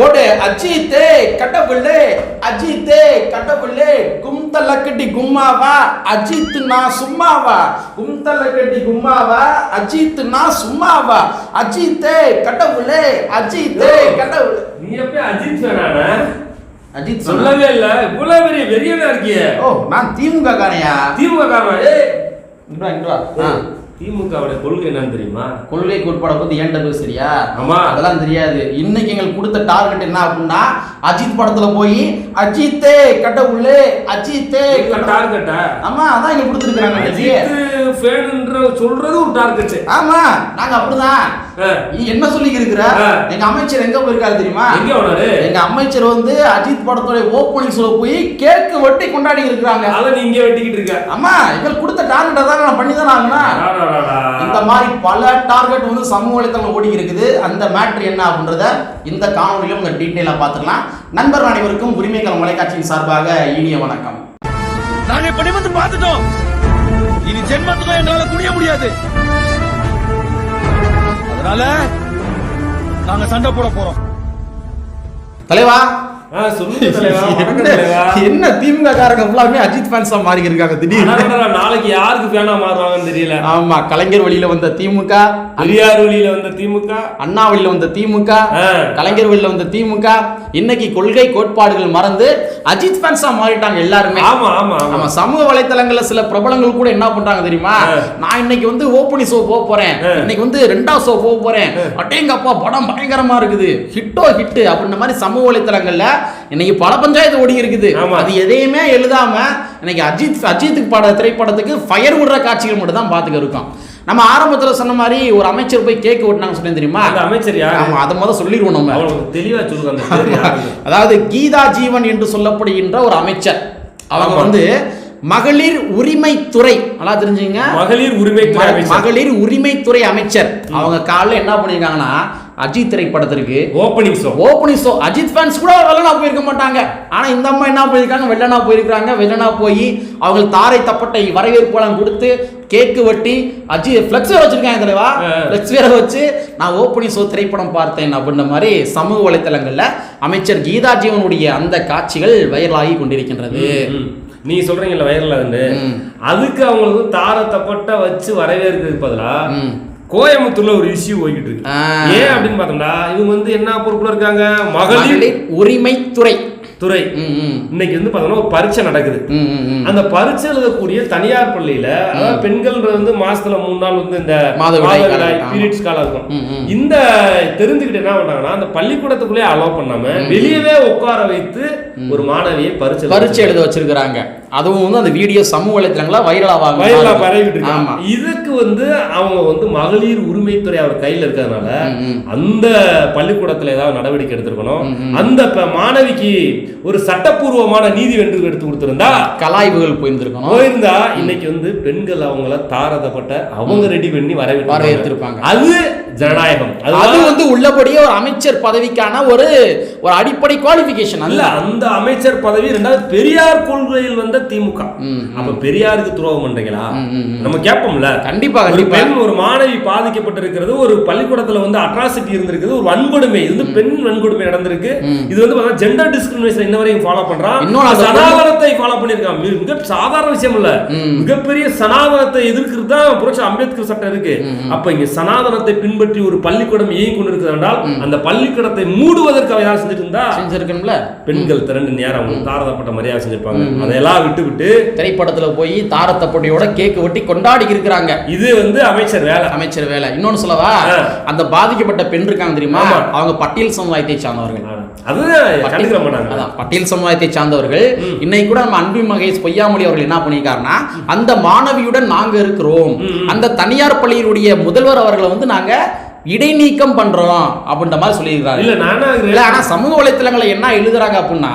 போடு. அஜித்தே கடவுளே. அஜித்தே கடவுளே. கும்தல கட்டி கும்மாவா? அஜித் நான் சும்மாவா? கும்தல கட்டி கும்மாவா? அஜித் நான் சும்மாவா? அஜித்தே கடவுளே. அஜித்தே கடவுளே. நீ எப்ப அஜித் வேணான அஜித் சொல்ல சொல்லவே இல்ல. இவ்வளவு பெரிய வெறியனா இருக்கிய. ஓ நான் திமுக காரையா திமுக காரன் ஏய். இங்க வா, இங்க வா. திமுகவுடைய கொள்கை என்னன்னு தெரியுமா? கொள்கைக்கு உட்பட பத்தி ஏன்ட்ட பேசுறியா? ஆமா. அதெல்லாம் தெரியாது. இன்னைக்கு எங்களுக்கு கொடுத்த டார்கெட் என்ன அப்படின்னா அஜித் படத்துல போய் அஜித்தே கடவுளே அஜித்தே. டார்கெட்டா ஆமா அதான் இங்க கொடுத்துருக்காங்க அஜித். ஃபேன்ன்ற சொல்றது ஒரு டார்கெட் ஆமா நாங்க அப்படிதான். நீ என்ன சொல்லி இருக்கிற. எங்க அமைச்சர் எங்க போயிருக்காரு தெரியுமா? எங்க போனாரு? எங்க அமைச்சர் வந்து அஜித் படத்தோட ஓப்பனிங் ஷோ போய் கேக்கு வெட்டி கொண்டாடி இருக்கிறாங்க. அத நீ இங்க வெட்டிக்கிட்டு இருக்க. ஆமா எங்களுக்கு கொடுத்த டார்கெட்டை தான் நான் பண்ணி தான் ஆகணும். இந்த மாதிரி பல டார்கெட் வந்து சமூக வலைத்தளங்கள் ஓடி இருக்குது. அந்த மேட்ரு என்ன அப்படின்றத இந்த காணொலியில உங்க டீட்டெயிலாக பார்த்துக்கலாம். நண்பர் அனைவருக்கும் உரிமைகள் மலைக்காட்சியின் சார்பாக இனிய வணக்கம். நாங்க இப்ப நிமிர்ந்து பார்த்துட்டோம். இனி ஜென்மத்துக்கும் எங்களால குனிய முடியாது. அதனால நாங்க சண்டை போட போறோம். தலைவா! என்ன- திமுக காரங்க ஃபுல்லாமே அஜித் ஃபேன்ஸா மாறி இருக்காங்க திடீர்னு நாளைக்கு யாருக்கு ஃபேனா மாறுவாங்கன்னு தெரியல. ஆமா கலைஞர் வழியில வந்த திமுக பெரியார் வழியில வந்த திமுக. அண்ணா வழியில வந்த திமுக. கலைஞர் வழியில வந்த திமுக. இன்னைக்கு கொள்கை கோட்பாடுகள் மறந்து அஜித் ஃபேன்ஸா மாறிட்டாங்க எல்லாருமே. ஆமா ஆமா ஆமா. சமூக வலைத்தளங்கள்ல சில பிரபலங்கள் கூட என்ன பண்றாங்க தெரியுமா? நான் இன்னைக்கு வந்து ஓப்பனிங் ஷோ போக போறேன். இன்னைக்கு வந்து ரெண்டாவது ஷோ போக போறேன். அட்டேங்கப்பா படம் பயங்கரமா இருக்குது. ஹிட்டோ ஹிட் அப்படின்ற மாதிரி சமூக வலைத்தளங்கள்ல இன்னைக்கு பல பஞ்சாயத்து ஓடி இருக்குது. அது எதையுமே எழுதாம இன்னைக்கு அஜித் அஜித்துக்கு பட திரைப்படத்துக்கு ஃபயர் விடுற காட்சிகள் மட்டும் தான் பார்த்துக்க இருக்கோம். நம்ம ஆரம்பத்துல சொன்ன மாதிரி ஒரு அமைச்சர் போய் கேக் வெட்டினாங்க சொன்னேன் தெரியுமா? அமைச்சர்? ஆமா அதை முதல்ல சொல்லிடுவோம் நம்ம. தெளிவா யாருன்னு. அதாவது கீதா ஜீவன் என்று சொல்லப்படுகின்ற ஒரு அமைச்சர். அவங்க. வந்து மகளிர் உரிமைத்துறை நல்லா தெரிஞ்சுங்க. மகளிர் அமைச்சர். மகளிர் உரிமைத்துறை அமைச்சர். அவங்க காலைல என்ன பண்ணிருக்காங்கன்னா அஜித் திரைப்படத்திற்கு opening show opening show Ajith fans கூட வெள்ளனா போயிருக்க மாட்டாங்க ஆனா இந்த அம்மா என்ன பண்ணிருக்காங்க வெள்ளனா போயிருக்காங்க வெள்ளனா போய் அவங்க தாரை தப்பட்டை வரவேற்புலாம் கொடுத்து கேக்கு வெட்டி அஜித் ஃப்ளெக்ஸ் வேற வச்சிருக்காங்க தலைவா. ஃப்ளெக்ஸ் வேற வச்சு நான் ஓப்பனிங் ஷோ திரைப்படம் பார்த்தேன் அப்படின்ற மாதிரி சமூக வலைத்தளங்கள்ல அமைச்சர் கீதா ஜீவனுடைய அந்த காட்சிகள் வைரலாகி கொண்டிருக்கின்றது. நீங்க சொல்றீங்கல்ல வைரல். அதுக்கு அவங்களுக்கு தார தப்பட்ட வச்சு வரவேற்கிறதுக்கு பதிலா ம். கோயம்புத்தூர்ல ஒரு இஷ்யூ போய்கிட்டு இருக்கு. ஏன் அப்படின்னு பார்த்தோம்னா இவங்க வந்து என்ன பொறுப்புல இருக்காங்க? மகளிர் உரிமைத்துறை. துறை. ம். இன்னைக்கு வந்து பார்த்தோம்னா ஒரு பரீட்சை நடக்குது. அந்த பரீட்சை எழுதக்கூடிய தனியார் பள்ளியில பெண்கள் வந்து மாசத்துல மூணு நாள் வந்து இந்த. பீரியட்ஸ் காலம். இருக்கும். இந்த தெரிஞ்சுக்கிட்டு என்ன பண்றாங்கன்னா அந்த பள்ளிக்கூடத்துக்குள்ளே அலோவ் பண்ணாம வெளியவே உட்கார வைத்து ஒரு மாணவியை பரீட்சை பரீட்சை எழுத வச்சிருக்கிறாங்க. அதுவும் வந்து அந்த வீடியோ சமூக வலைத்தளங்களா வைரலாவாங்க வயலா பரவிட்டு ஆமா. இருக்காங்க இதுக்கு வந்து அவங்க வந்து மகளிர் உரிமைத்துறை அவர் கையில இருக்கிறதுனால. அந்த பள்ளிக்கூடத்துல ஏதாவது நடவடிக்கை எடுத்திருக்கணும். அந்த ப- மாணவிக்கு ஒரு சட்டப்பூர்வமான நீதி வென்று எடுத்து கொடுத்திருந்தா கலாய்வுகள் போயிருந்திருக்கணும். போயிருந்தா இன்னைக்கு வந்து பெண்கள் அவங்கள தாரதப்பட்ட அவங்க ரெடி பண்ணி வரவேற்று வரவேற்றிருப்பாங்க. அது ஜனநாயகம். அது வந்து உள்ளபடியே ஒரு அமைச்சர் பதவிக்கான ஒரு ஒரு அடிப்படை குவாலிபிகேஷன் அல்ல அந்த அமைச்சர் பதவி ரெண்டாவது பெரியார் கொள்கையில் வந்த திமுக. அப்ப பெரியாருக்கு துரோகம் பண்றீங்களா. நம்ம கேட்போம்ல. கண்டிப்பா ஒரு பெண் ஒரு மாணவி பாதிக்கப்பட்டிருக்கிறது ஒரு பள்ளிக்கூடத்துல வந்து அட்ராசிட்டி இருந்திருக்குது ஒரு வன்கொடுமை. இது வந்து பெண் வன்கொடுமை நடந்திருக்கு. இது வந்து ஜெண்டர் டிஸ்கிரிமினேஷன் இன்ன வரைக்கும் ஃபாலோ பண்றான். சனாதனத்தை ஃபாலோ பண்ணிருக்கான் மிக- சாதாரண விஷயம் இல்ல. மிகப்பெரிய சனாதனத்தை எதிர்க்கிறது தான் புரட்சி அம்பேத்கர் சட்டம் இருக்கு. அப்ப இங்க சனாதனத்தை பின்பற்றி ஒரு பள்ளிக்கூடம் இயங்கி கொண்டிருக்கிறது என்றால் அந்த பள்ளிக்கூடத்தை மூடுவதற்கு அவ யார் செஞ்சுட்டு இருந்தா செஞ்சிருக்கணும்ல. பெண்கள் திரண்டு நேரம் அவங்க தாரதப்பட்ட மரியாதை செஞ்சிருப்பாங்க. அதையெல்லாம் விட்டு விட்டு திரைப்படத்துல போய் தாரத்தப்பட்டியோட கேக் வெட்டி கொண்டாடி இருக்கிறாங்க இது வந்து அமைச்சர் வேலை. அமைச்சர் வேலை. இன்னொன்னு சொல்லவா. அந்த பாதிக்கப்பட்ட பெண் இருக்காங்க தெரியுமா. அவங்க பட்டியல் சமுதாயத்தை சார்ந்தவர்கள். பட்டியல் சமுதாயத்தை சார்ந்தவர்கள். இன்னைக்கு கூட நம்ம அன்பு மகேஷ் பொய்யாமொழி அவர்கள் என்ன பண்ணியிருக்காருன்னா அந்த மாணவியுடன் நாங்க இருக்கிறோம். அந்த தனியார் பள்ளியினுடைய முதல்வர் அவர்களை வந்து நாங்க இடைநீக்கம் பண்றோம் அப்படின்ற மாதிரி சொல்லியிருக்காரு. இல்ல நானா இல்ல ஆனா சமூக வலைத்தளங்களை என்ன எழுதுறாங்க அப்படின்னா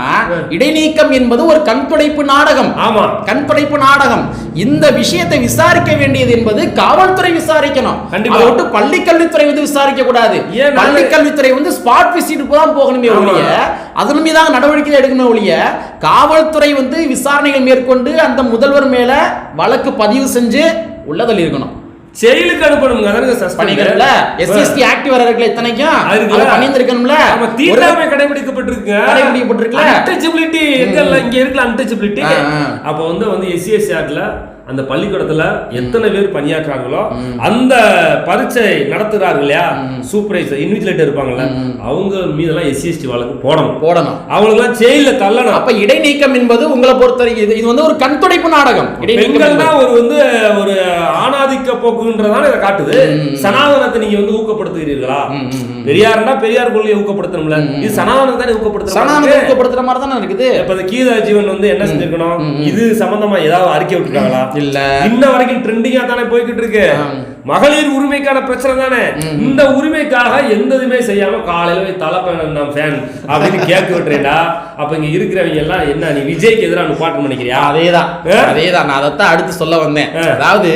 இடைநீக்கம் என்பது ஒரு கண்துடைப்பு நாடகம். ஆமா. கண்படைப்பு நாடகம். இந்த விஷயத்தை விசாரிக்க வேண்டியது என்பது காவல்துறை விசாரிக்கணும். கண்டிப்பா. விட்டு பள்ளி கல்வித்துறை வந்து விசாரிக்க கூடாது பள்ளி கல்வித்துறை வந்து ஸ்பாட் விசிட்டுக்கு தான் போகணுமே. ஒழிய அதன் மீதான நடவடிக்கை எடுக்கணும் ஒழிய காவல்துறை வந்து விசாரணைகள் மேற்கொண்டு அந்த முதல்வர் மேல வழக்கு பதிவு செஞ்சு உள்ளதில் இருக்கணும். செயலுக்கு அனுப்பணுங்க அதானுங்க சஸ்பெண்ட். பண்ணிக்கணும்ல? எஸ்சிஎஸ்டி ஆக்டிவ் வேற இருக்குல்ல இத்தனைக்கும் அது இருக்குல்ல? அதை பண்ணியிருந்திருக்கணும்ல? ஆமா தீண்டாமை கடைபிடிக்கப்பட்டிருக்குங்க கடைபிடிக்கப்பட்டிருக்குல்ல? அன்டச்சபிலிட்டி எங்க இங்க இருக்குல்ல அன்டச்சபிலிட்டி. அப்ப வந்து வந்து எஸ்சிஎஸ்சி ஆக்ட்ல அந்த பள்ளிக்கூடத்துல எத்தனை பேர் பணியாற்றுறாங்களோ அந்த பரீட்சை நடத்துறாங்க இல்லையா? சூப்பர்வைசர் இன்விஜிலேட்டர் இருப்பாங்கல்ல. அவங்க மீதெல்லாம் எஸ்சிஎஸ்டி வழக்கு போடணும். போடணும். அவங்களுக்குலாம் ஜெயில தள்ளணும். அப்ப இடைநீக்கம் என்பது உங்களை பொறுத்தவரைக்கும் இது இது வந்து ஒரு கண் துடைப்பு நாடகம் பெண்கள். தான் ஒரு வந்து ஒரு ஆணாதிக்க போக்குன்றதான இதை காட்டுது. சனாதனத்தை நீங்க வந்து ஊக்கப்படுத்துகிறீர்களா. பெரியார்னா பெரியார் கொள்கையை ஊக்கப்படுத்தணும்ல. இது சனாதனத்தை தானே ஊக்கப்படுத்துறாங்க சனாதனத்தை ஊக்கப்படுத்துற மாதிரி தானே இருக்குது. இப்ப இந்த கீதா ஜீவன் வந்து என்ன செஞ்சிருக்கணும்? இது சம்பந்தமா ஏதாவது அறிக்கை விட்டுருக்காங்களா? இல்ல. இன்ன வரைக்கும் ட்ரெண்டிங்கா தானே போய்கிட்டு இருக்கு. மகளிர் உரிமைக்கான பிரச்சனை தானே? இந்த உரிமைக்காக எந்த இதுமே செய்யாம காலையில தலைப்பேன் நான் ஃபேன் அப்படின்னு கேட்க விட்டுறேன்டா. அப்ப இங்க இருக்கிறவங்க எல்லாம் என்ன நீ விஜய்க்கு எதிராக நிப்பாட்டம் நினைக்கிறியா அதேதான்? அதேதான். நான் அதைத்தான் அடுத்து சொல்ல வந்தேன். அதாவது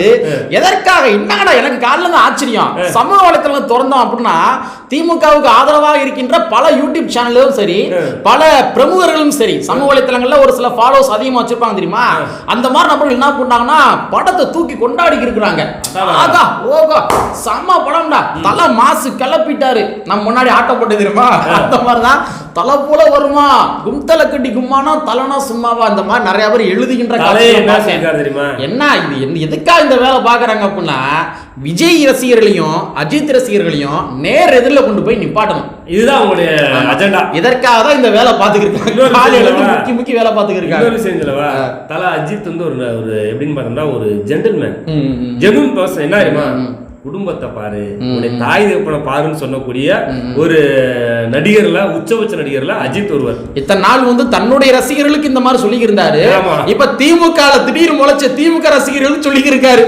எதற்காக என்னடா எனக்கு காலைல ஆச்சரியம். சமூக வலைத்தளம் திறந்தோம் அப்படின்னா திமுகவுக்கு ஆதரவாக இருக்கின்ற பல யூடியூப் சேனலும் சரி பல பிரமுகர்களும் சரி சமூக வலைத்தளங்கள்ல ஒரு சில ஃபாலோஸ் அதிகமா வச்சிருப்பாங்க தெரியுமா? அந்த மாதிரி நபர்கள் என்ன பண்ணாங்கன்னா படத்தை தூக்கி கொண்டாடி இருக்கிறாங்க. ஆகா ஓகா செம்ம படம்டா. தலை மாசு கிளப்பிட்டாரு. நம்ம முன்னாடி ஆட்டோ போட்டு தெரியுமா? அந்த மாதிரி தான் தலை போல வருமா? கும்தலை கட்டி கும்மானா தலைனா சும்மாவா? அந்த மாதிரி நிறைய பேர் எழுதுகின்ற தெரியுமா? என்ன இது? எதுக்காக இந்த வேலை பாக்குறாங்க அப்படின்னா விஜய் ரசிகர்களையும் அஜித் ரசிகர்களையும் நேர் எதிரில் கொண்டு போய் நிப்பாட்டணும். இதுதான் உங்களுடைய அஜெண்டா இதற்காக தான் இந்த வேலை விஷயம் முக்கி முக்கி வேலை விஷயம் சொல்லவா? தல அஜித் வந்து ஒரு ஒரு எப்படின்னு பார்த்தோம்னா ஒரு ஜென்டில்மேன். ஜெனுன் பர்சன் என்ன தெரியுமா? குடும்பத்தை பாரு. உன்னுடைய தாய் தகப்பனை பாருன்னு சொல்லக்கூடிய ஒரு நடிகர்ல உச்சபட்ச நடிகர்ல அஜித் ஒருவர். இத்தனை நாள் வந்து தன்னுடைய ரசிகர்களுக்கு இந்த மாதிரி சொல்லி இருந்தாரு. இப்ப திமுக திடீர் முளைச்ச திமுக ரசிகர்களுக்கு சொல்லி இருக்காரு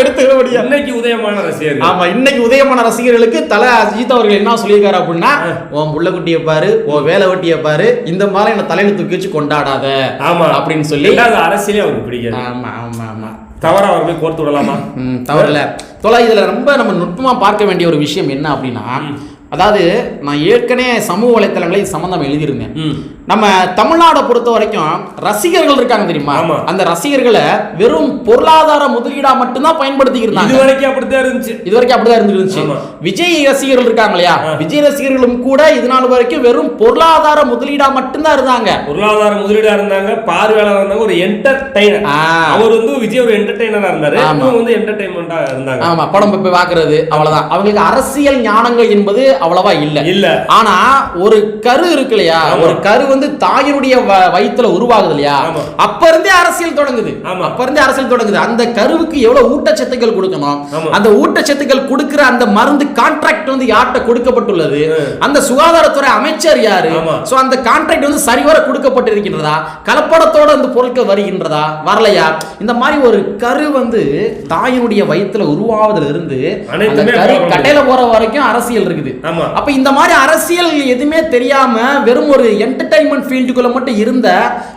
எடுத்துக்க முடியும் இன்னைக்கு உதயமான ரசிகர் ஆமா இன்னைக்கு உதயமான ரசிகர்களுக்கு தல அஜித் அவர்கள் என்ன சொல்லியிருக்காரு அப்படின்னா உன் புள்ள குட்டியை பாரு உன் வேலை வெட்டியை பாரு இந்த மாதிரி என்ன தலையில தூக்கி வச்சு கொண்டாடாத. ஆமா. அப்படின்னு சொல்லி அரசியலே அவருக்கு பிடிக்காது. ஆமா ஆமா ஆமா. தவறா அவர் போய் கோர்த்து விடலாமா? தவறில்ல. தொலை இதுல ரொம்ப நம்ம நுட்பமா பார்க்க வேண்டிய ஒரு விஷயம் என்ன அப்படின்னா அதாவது நான் ஏற்கனவே சமூக வலைத்தளங்களை இது சம்பந்தம் எழுதியிருந்தேன். நம்ம தமிழ்நாடை பொறுத்த வரைக்கும் ரசிகர்கள் இருக்காங்க தெரியுமா. அந்த ரசிகர்களை வெறும் பொருளாதார முதலீடா மட்டும்தான் பயன்படுத்திக்கிட்டு இது இருந்தாங்க. வரைக்கும் அப்படித்தான் இருந்துச்சு. இது வரைக்கும் அப்படிதான் இருந்துச்சு ஆமா. விஜய் ரசிகர்கள் இருக்காங்க இல்லையா? விஜய் ரசிகர்களும் கூட இது நாள் வரைக்கும் வெறும் பொருளாதார முதலீடா மட்டும்தான் இருந்தாங்க. பொருளாதார முதலீடா இருந்தாங்க பார்வையாளர் இருந்தாங்க ஒரு என்டர்டைனர். அவர் வந்து விஜய் ஒரு என்டர்டைனரா இருந்தாரு. ஆமா. இவங்க வந்து என்டர்டைன்மெண்டா இருந்தாங்க. ஆமா படம் போய் பாக்குறது அவ்வளவுதான். அவங்களுக்கு அரசியல் ஞானங்கள் என்பது அவ்வளவா இல்ல. இல்ல. ஆனா ஒரு கரு இருக்கு இல்லையா. ஒரு கரு வந்து தாயினுடைய வ- வயித்துல உருவாகுது இல்லையா. அப்ப இருந்தே அரசியல் தொடங்குது. அப்ப இருந்தே அரசியல் தொடங்குது. அந்த கருவுக்கு எவ்வளவு ஊட்டச்சத்துக்கள் கொடுக்கணும். அந்த ஊட்டச்சத்துக்கள் கொடுக்கிற அந்த மருந்து கான்ட்ராக்ட் வந்து யார்கிட்ட கொடுக்கப்பட்டுள்ளது? அந்த சுகாதாரத்துறை அமைச்சர் யாரு. சோ அந்த கான்ட்ராக்ட் வந்து சரிவர கொடுக்கப்பட்டிருக்கின்றதா? கலப்படத்தோட அந்த பொருட்கள் வருகின்றதா? வரலையா? இந்த மாதிரி ஒரு கரு வந்து தாயினுடைய வயித்துல உருவாவதுல இருந்து கரு. கட்டையில போற வரைக்கும் அரசியல் இருக்குது. அப்ப இந்த மாதிரி அரசியல் எதுவுமே தெரியாம வெறும் ஒரு என்டர்டைன்மெண்ட் ஃபீல்டுக்குள்ள மட்டும் இருந்த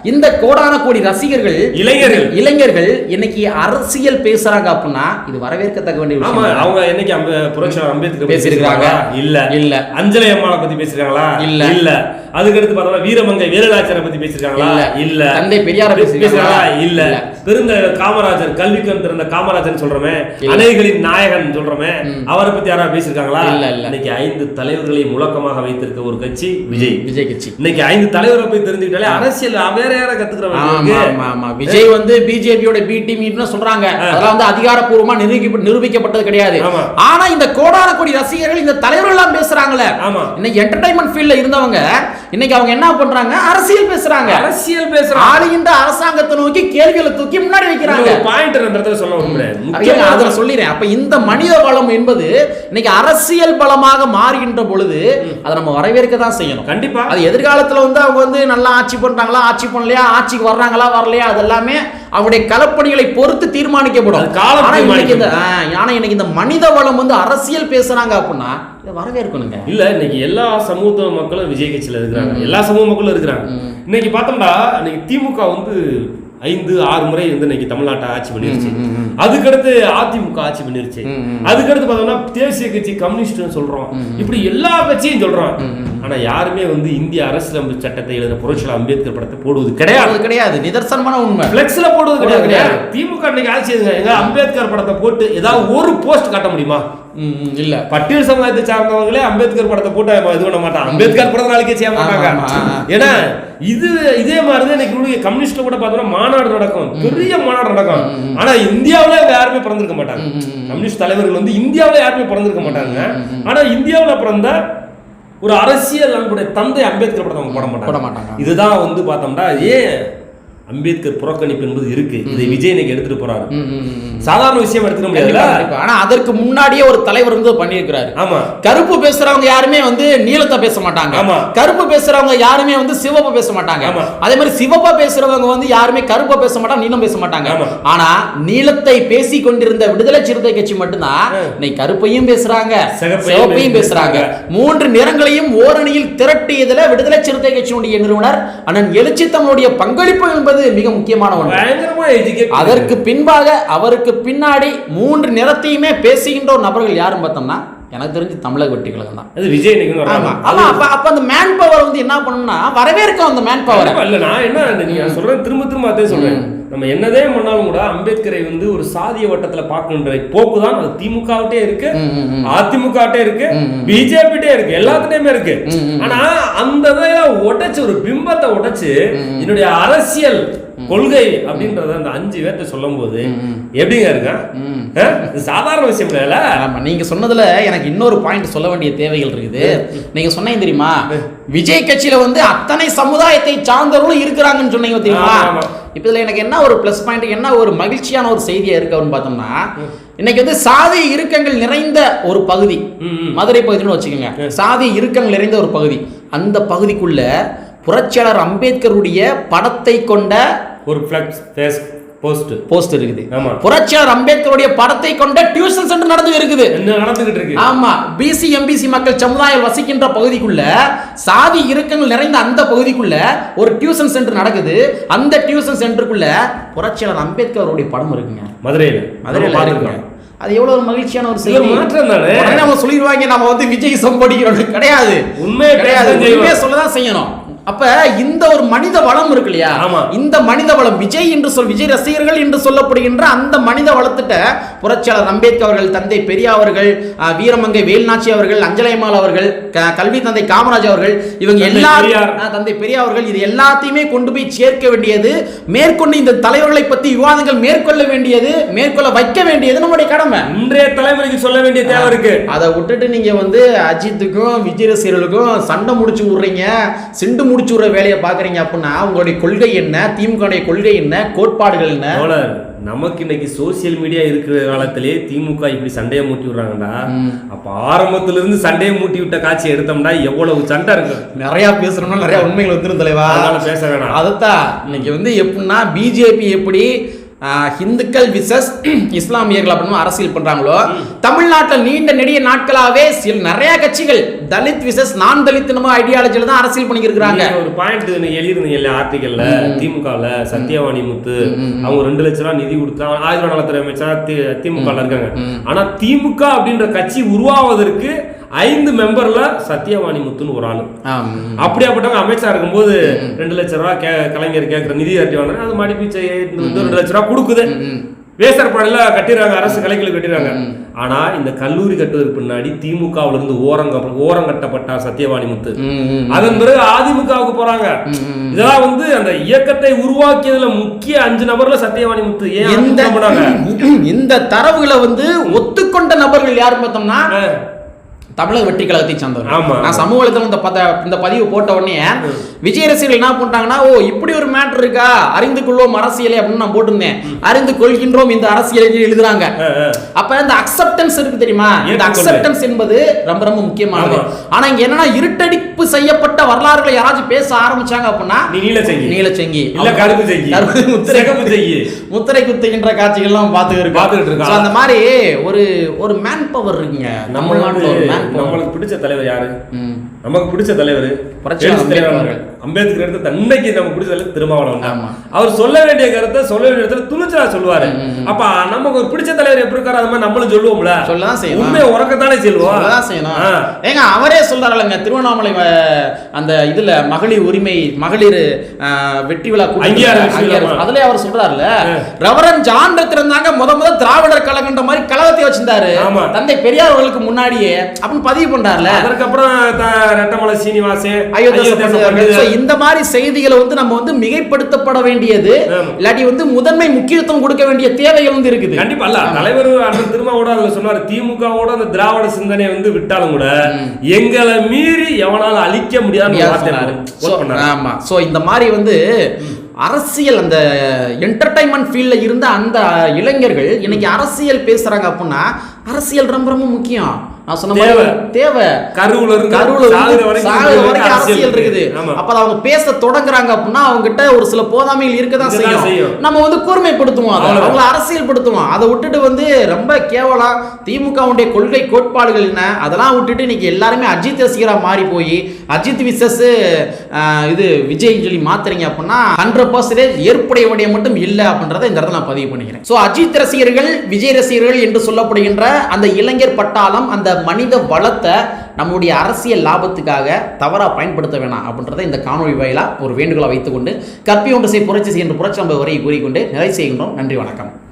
இந்த கோடான கோடி ரசிகர்கள் இளைஞர்கள். இளைஞர்கள் இன்னைக்கு அரசியல் பேசுறாங்க அப்படின்னா இது வரவேற்கத்தக்க வேண்டிய விஷயம் அவங்க என்னைக்கு அம்ப- புரட்சியாளர் அம்பேத்கர் பேசியிருக்காங்க. இல்ல. இல்ல. அஞ்சலி அம்மாவை பத்தி பேசிருக்காங்களா இல்ல. இல்ல. அதுக்கு அடுத்து பார்த்தோம்னா வீரமங்கை வேலுநாச்சியாரை பத்தி பேசிருக்காங்களா இல்ல. இல்ல. தந்தை பெரியாரை பேசியிருக்காங்களா? இல்ல. பெருந்தலைவர் காமராஜர் கல்விக்கு திறந்த காமராஜர் சொல்றோமே இல்ல. அணைகளின் நாயகன் சொல்றோமே அவரை பத்தி யாராவது இல்ல. இன்னைக்கு ஐந்து தலைவர்களை முழக்கமாக வைத்திருக்க ஒரு கட்சி விஜய். விஜய் கட்சி. இன்னைக்கு ஐந்து தலைவரை போய் தெரிஞ்சுக்கிட்டாலே அரசியல் வேற யார கத்துக்கிறவங்க விஜய் வந்து பிஜேபியோட பி டீம் சொல்றாங்க. அதெல்லாம் வந்து அதிகாரப்பூர்வமா நிரூபிக்க நிரூபிக்கப்பட்டது கிடையாது. ஆனா இந்த கோடான கோடி ரசிகர்கள் இந்த தலைவர்கள் எல்லாம் பேசுறாங்களே. இன்னைக்கு என்டர்டைன்மெண்ட் ஃபீல்ட்ல இருந்தவங்க இன்னைக்கு அவங்க என்ன பண்றாங்க? அரசியல் பேசுறாங்க. அரசியல் பேசுறாங்க. ஆளுகின்ற அரசாங்கத்தை நோக்கி கேள்விகளை தூக்கி முன்னாடி வைக்கிறாங்க. பாயிண்ட் அந்த இடத்துல சொல்ல முக்கியமா அதுல சொல்லிடுறேன். அப்ப இந்த மனித பலம் என்பது இன்னைக்கு அரசியல் பலமாக மாறுகின்ற பொழுது அதை நம்ம வரவேற்க தான் செய்யணும். கண்டிப்பா. அது எதிர்காலத்துல வந்து அவங்க வந்து நல்லா ஆட்சி பண்றாங்களா ஆட்சி பண்ணலையா ஆட்சிக்கு வர்றாங்களா வரலையா அது எல்லாமே அவங்களுடைய களப்பணிகளை பொறுத்து தீர்மானிக்கப்படும். காலம் ஆனா இன்னைக்கு இந்த மனித வளம் வந்து அரசியல் பேசுறாங்க அப்படின்னா வரவேற்கணுங்க. இல்ல இன்னைக்கு எல்லா சமூக மக்களும் விஜய் கட்சியில இருக்கிறாங்க. எல்லா சமூக மக்களும் இருக்கிறாங்க. இன்னைக்கு பார்த்தோம்னா இன்னைக்கு திமுக வந்து ஐந்து ஆறு முறை வந்து இன்னைக்கு தமிழ்நாட்டை ஆட்சி பண்ணிருச்சு. அதுக்கடுத்து அதிமுக ஆட்சி பண்ணிருச்சு. அதுக்கடுத்து பார்த்தோம்னா தேசிய கட்சி கம்யூனிஸ்ட்னு சொல்றோம். இப்படி எல்லா கட்சியும் சொல்றோம் ஆனா யாருமே வந்து இந்திய அரசியலமைப்பு சட்டத்தை எழுதின புரட்சியாளர் அம்பேத்கர் படத்தை போடுவது கிடையாது. கிடையாது. நிதர்சனமான உண்மை. பிளெக்ஸ்ல போடுவது கிடையாது. கிடையாது. திமுக இன்னைக்கு ஆட்சி எங்க அம்பேத்கர் படத்தை போட்டு ஏதாவது ஒரு போஸ்ட் காட்ட முடியுமா? இல்ல. பட்டியல் சமுதாயத்தை சார்ந்தவங்களே அம்பேத்கர் படத்தை போட்டு இது பண்ண மாட்டான் அம்பேத்கர் பிறந்த நாளைக்கே செய்ய மாட்டாங்க. ஏன்னா இது இதே மாதிரி தான் இன்னைக்கு கம்யூனிஸ்ட்ல கூட பார்த்தோம்னா மாநாடு நடக்கும். பெரிய மாநாடு நடக்கும். ஆனா இந்தியாவுல யாருமே பிறந்திருக்க மாட்டாங்க. கம்யூனிஸ்ட் தலைவர்கள் வந்து இந்தியாவுல யாருமே பிறந்திருக்க மாட்டாங்க. ஆனா இந்தியாவுல பிறந்த ஒரு அரசியல் நம்முடைய தந்தை அம்பேத்கர் படத்தை அவங்க போட மாட்டாங்க. இதுதான் வந்து பார்த்தோம்னா ஏன் அம்பேத்கர் புறக்கணிப்பு என்பது இருக்கு. இதை விஜய் இன்னைக்கு எடுத்துட்டு போறாரு. சாதாரண விஷயம் எடுத்துக்க கண்டிப்பா. ஆனா அதற்கு முன்னாடியே ஒரு தலைவர் வந்து பண்ணியிருக்கிறாரு. ஆமா. கருப்பு பேசுறவங்க யாருமே வந்து நீளத்தை பேச மாட்டாங்க. ஆமா. கருப்பு பேசுறவங்க யாருமே வந்து சிவப்பா பேச மாட்டாங்க. அதே மாதிரி சிவப்பா பேசுறவங்க வந்து யாருமே கருப்பா பேச மாட்டாங்க நீளம் பேச மாட்டாங்க. ஆனா நீளத்தை பேசி கொண்டிருந்த விடுதலை சிறுத்தை கட்சி மட்டும்தான் இன்னைக்கு கருப்பையும் பேசுறாங்க சிவப்பையும் பேசுறாங்க. மூன்று நிறங்களையும் ஓரணியில் திரட்டியதுல விடுதலை சிறுத்தை கட்சியினுடைய நிறுவனர் அண்ணன் எழுச்சி தமிழுடைய பங்களிப்பு என்பது மிக முக்கியமான ஒன்று. அதற்கு பின்பாக அவருக்கு பின்னாடி மூன்று நிறத்தையுமே பேசுகின்ற நபர்கள் யாருன்னு பார்த்தோம்னா எனக்கு தெரிஞ்சு தமிழக வெட்டி கழகம் தான். அது விஜய் இன்னைக்கு ஆமா. வர்றாங்க. ஆமா அப்ப அப்ப அந்த மேன் பவர் வந்து என்ன பண்ணணும்னா வரவேற்கும் அந்த மேன் பவரை இல்ல நான் என்ன நீங்க சொல்றேன் திரும்ப திரும்ப அதே சொல்றேன். நம்ம என்னதே பண்ணாலும் கூட அம்பேத்கரை வந்து ஒரு சாதிய வட்டத்துல பார்க்கணுன்ற போக்கு தான் அது திமுகவிட்டே இருக்கு அதிமுகட்டே இருக்கு பிஜேபிட்டே இருக்கு எல்லாத்துலயுமே இருக்கு. ஆனா அந்த உடைச்சு ஒரு பிம்பத்தை உடைச்சு என்னுடைய அரசியல் கொள்கை அப்படின்றத அந்த அஞ்சு பேர்த்த சொல்லும் போது எப்படிங்க இருக்கா? இது சாதாரண விஷயம் இல்லைல்ல ஆமா நீங்க சொன்னதுல எனக்கு இன்னொரு பாயிண்ட் சொல்ல வேண்டிய தேவைகள் இருக்குது. நீங்க சொன்னீங்க தெரியுமா? விஜய் கட்சியில வந்து அத்தனை சமுதாயத்தை சார்ந்தவர்களும் இருக்கிறாங்கன்னு சொன்னீங்க தெரியுமா. இப்ப இதுல எனக்கு என்ன ஒரு ப்ளஸ் பாயிண்ட் என்ன ஒரு மகிழ்ச்சியான ஒரு செய்தியா இருக்கு அப்படின்னு பார்த்தோம்னா இன்னைக்கு வந்து சாதி இறுக்கங்கள் நிறைந்த ஒரு பகுதி. மதுரை பகுதின்னு வச்சுக்கோங்க. சாதி இறுக்கங்கள் நிறைந்த ஒரு பகுதி அந்த பகுதிக்குள்ள புரட்சியாளர் அம்பேத்கருடைய படத்தை கொண்ட ஒரு ஃபிளக்ஸ் ஃபேஸ் போஸ்ட் போஸ்ட் இருக்குது. ஆமா. புரட்சியாளர் அம்பேத்கருடைய படத்தை கொண்ட டியூஷன் சென்டர் நடந்து இருக்குது. நடந்துகிட்டு இருக்கு? ஆமா. பிசி எம்பிசி மக்கள் சமுதாயம் வசிக்கின்ற பகுதிக்குள்ள சாதி இறுக்கங்கள் நிறைந்த அந்த பகுதிக்குள்ள ஒரு டியூஷன் சென்டர் நடக்குது. அந்த டியூஷன் சென்டருக்குள்ள புரட்சியாளர் அம்பேத்கருடைய படம் இருக்குங்க. மதுரையில. மதுரையில இருக்குங்க. அது எவ்வளவு ஒரு மகிழ்ச்சியான ஒரு செய்தி. ஒரு மாற்றம் தானே? நம்ம சொல்லிடுவாங்க நம்ம வந்து விஜய் சம்படிக்கிறோம் கிடையாது. உண்மையை கிடையாது. உண்மையை சொல்லதான் செய்யணும். அப்ப இந்த ஒரு மனித வளம் இருக்கு இல்லையா. இந்த மனித வளம் விஜய் என்று சொல் விஜய் ரசிகர்கள் என்று சொல்லப்படுகின்ற அந்த மனித வளத்திட்ட புரட்சியாளர் அம்பேத்கர் அவர்கள் தந்தை பெரியா அவர்கள் வீரமங்கை வேல்நாச்சி அவர்கள் அஞ்சலைமால் அவர்கள் கல்வி தந்தை காமராஜ் அவர்கள் இவங்க தந்தை எல்லா பெரியார். அஹ், தந்தை பெரியா அவர்கள் இது எல்லாத்தையுமே கொண்டு போய் சேர்க்க வேண்டியது மேற்கொண்டு இந்த தலைவர்களை பத்தி விவாதங்கள் மேற்கொள்ள வேண்டியது மேற்கொள்ள வைக்க வேண்டியது நம்முடைய கடமை இன்றைய தலைமுறைக்கு சொல்ல வேண்டிய தேவை இருக்கு அதை விட்டுட்டு நீங்க வந்து அஜித்துக்கும் விஜய் ரசிகர்களுக்கும் சண்டை முடிச்சு விடுறீங்க சிண்டு முடிச்சு விடுற வேலையை பாக்குறீங்க அப்படின்னா உங்களுடைய கொள்கை என்ன? திமுக கொள்கை என்ன? கோட்பாடுகள் என்ன? நமக்கு இன்னைக்கு சோசியல் மீடியா இருக்கிற காலத்திலே திமுக இப்படி சண்டையை மூட்டி விடுறாங்கடா. அப்ப ஆரம்பத்துல இருந்து சண்டையை மூட்டி விட்ட காட்சி எடுத்தோம்னா எவ்வளவு சண்டை இருக்கு. நிறைய பேசுறோம்னா நிறைய உண்மைகள் வந்துரும் தலைவா. பேச வேணாம். அதுதான் இன்னைக்கு வந்து எப்படின்னா பிஜேபி எப்படி ஆஹ், இந்துக்கள் விசஸ் இஸ்லாமியர்கள் அப்படின்னு அரசியல் பண்றாங்களோ தமிழ்நாட்டில் நீண்ட நெடிய நாட்களாவே சில நிறைய கட்சிகள் தலித் விசஸ் நான் தலித் நம்ம ஐடியாலஜில தான் அரசியல் பண்ணிக்கிறாங்க ஒரு பாயிண்ட் எழுதிருந்தீங்கல்ல ஆர்டிகல்ல திமுகல சத்யவாணி முத்து அவங்க ரெண்டு லட்ச ரூபாய் நிதி கொடுத்தா ஆயுத நலத்துறை அமைச்சரா தி- திமுகல இருக்காங்க. ஆனா திமுக அப்படின்ற கட்சி உருவாவதற்கு ஐந்து மெம்பர்ல சத்யவாணி முத்துன்னு ஒரு ஆளு. அப்படியாப்பட்டவங்க அமைச்சா இருக்கும்போது ரெண்டு லட்ச ரூபா கே கலைஞர் கேட்குற நிதி கட்டி வாங்க அது மடிப்பிச்சை வந்து ரெண்டு லட்ச ரூபா கொடுக்குது. வேசர் படையில கட்டிடுறாங்க அரசு கலைகள் கட்டிடுறாங்க. ஆனா இந்த கல்லூரி கட்டுவதற்கு பின்னாடி திமுகவுல இருந்து ஓரங்க ஓரம் கட்டப்பட்டார் சத்யவாணி முத்து. அதன் பிறகு அதிமுகவுக்கு போறாங்க. இதெல்லாம் வந்து அந்த இயக்கத்தை உருவாக்கியதுல முக்கிய அஞ்சு நபர்ல சத்யவாணி முத்து. ஏன் இந்த தரவுகளை வந்து ஒத்துக்கொண்ட நபர்கள் யார் பார்த்தோம்னா தமிழக வெற்றி கழகத்தை சார்ந்தவர். நான் சமூக வலைதளம் இந்த பத இந்த பதிவு போட்ட உடனே விஜய் ரசிகர்கள் என்ன பண்ணிட்டாங்கன்னா ஓ இப்படி ஒரு மேட்டர் இருக்கா? அறிந்து கொள்வோம் அரசியலை அப்படின்னு நான் போட்டிருந்தேன். அறிந்து கொள்கின்றோம் இந்த அரசியலை எழுதுறாங்க. அப்ப இந்த அக்செப்டன்ஸ் இருக்கு தெரியுமா? இந்த. அக்செப்டன்ஸ் என்பது ரொம்ப ரொம்ப முக்கியமானது. ஆனா இங்க என்னன்னா இருட்டடிப்பு செய்யப்பட்ட வரலாறுகளை யாராச்சும் பேச ஆரம்பிச்சாங்க அப்படின்னா நீலச்சங்கி நீலச்செங்கி இல்ல கருப்பு செங்கி. முத்திரை செங்கி. முத்திரை குத்துகின்ற காட்சிகள்லாம் பார்த்துட்டு இருக்கோம். பார்த்துக்கிட்டு இருக்கோம். அந்த மாதிரி ஒரு ஒரு மேன் பவர் இருக்குங்க தமிழ்நாட்டுல ஒரு மேன் நம்மளுக்கு பிடிச்ச தலைவர் யாரு? நமக்கு பிடிச்ச தலைவர் தலைவர் அம்பேத்கர். எடுத்த தன்னைக்கு நம்ம பிடிச்சதுல திருமாவளவன் தான். ஆமா. அவர் சொல்ல வேண்டிய கருத்தை சொல்ல வேண்டிய இடத்துல துணிச்சலா சொல்லுவாரு. அப்ப நமக்கு ஒரு பிடிச்ச தலைவர் எப்படி இருக்காரு அது மாதிரி நம்மளும் சொல்லுவோம்ல. சொல்லதான் செய்யணும் உண்மையை உறக்கத்தானே சொல்லுவோம். செய்யணும். ஏங்க அவரே சொல்றாருலங்க திருவண்ணாமலை அந்த இதுல மகளிர் உரிமை மகளிர் வெற்றி விழா? அதுலயே அவர் சொல்றாருல ரெவரன் ஜான் இருந்தாங்க முத முத திராவிடர் கழகன்ற மாதிரி கழகத்தை வச்சிருந்தாரு. ஆமா. தந்தை பெரியார் அவர்களுக்கு முன்னாடியே அப்படின்னு பதிவு பண்றாருல அதற்கப்புறம் த- ரெட்டமலை. So, இந்த மாதிரி செய்திகளை வந்து நம்ம வந்து மிகைப்படுத்தப்பட வேண்டியது. இல்லாட்டி வந்து முதன்மை முக்கியத்துவம் கொடுக்க வேண்டிய தேவைகள் வந்து இருக்குது. கண்டிப்பா அல்ல தலைவர் அண்ணன் திருமாவோட அதுல சொன்னாரு திமுகவோட அந்த திராவிட சிந்தனை வந்து விட்டாலும் கூட எங்களை மீறி எவனாலும் அழிக்க முடியாத ஆமா. சோ இந்த மாதிரி வந்து அரசியல் அந்த என்டர்டைன்மெண்ட் ஃபீல்ட்ல இருந்த அந்த இளைஞர்கள் இன்னைக்கு அரசியல் பேசுறாங்க அப்படின்னா அரசியல் ரொம்ப ரொம்ப முக்கியம். நான் சொன்ன மாதிரி தேவை. கருவுல இருந்து கருவுல சாகுற வரைக்கும் அரசியல் இருக்குது. அப்ப அவங்க பேச தொடங்குறாங்க அப்படின்னா அவங்க கிட்ட ஒரு சில போதாமைகள் இருக்கதான் செய்யும். நம்ம வந்து கூர்மைப்படுத்துவோம். அவங்கள அரசியல் படுத்துவோம் அதை விட்டுட்டு வந்து ரொம்ப கேவலம் திமுகவுடைய கொள்கை கோட்பாடுகள் என்ன அதெல்லாம் விட்டுட்டு இன்னைக்கு எல்லாருமே அஜித் ரசிகரா மாறி போய் அஜித் விசஸ் இது விஜய் சொல்லி மாத்துறீங்க அப்படின்னா ஹண்ட்ரட் பர்சன்டேஜ் ஏற்புடைய விடயம் மட்டும் இல்லை அப்படின்றத இந்த இடத்துல நான் பதிவு பண்ணிக்கிறேன் ஸோ அஜித் ரசிகர்கள் விஜய் ரசிகர்கள் என்று சொல்லப்படுகின்ற அந்த இளைஞர் பட்டாளம் அந்த மனித வளத்தை நம்முடைய அரசியல் லாபத்துக்காக தவறா பயன்படுத்த வேணாம் அப்படின்றத இந்த காணொலி வாயிலாக ஒரு வேண்டுகோளை வைத்துக்கொண்டு கற்பி ஒன்று செய் புரட்சி செய்கின்ற புரட்சி நம்ம வரையை கூறிக்கொண்டு நிறைவு செய்கின்றோம். நன்றி வணக்கம்.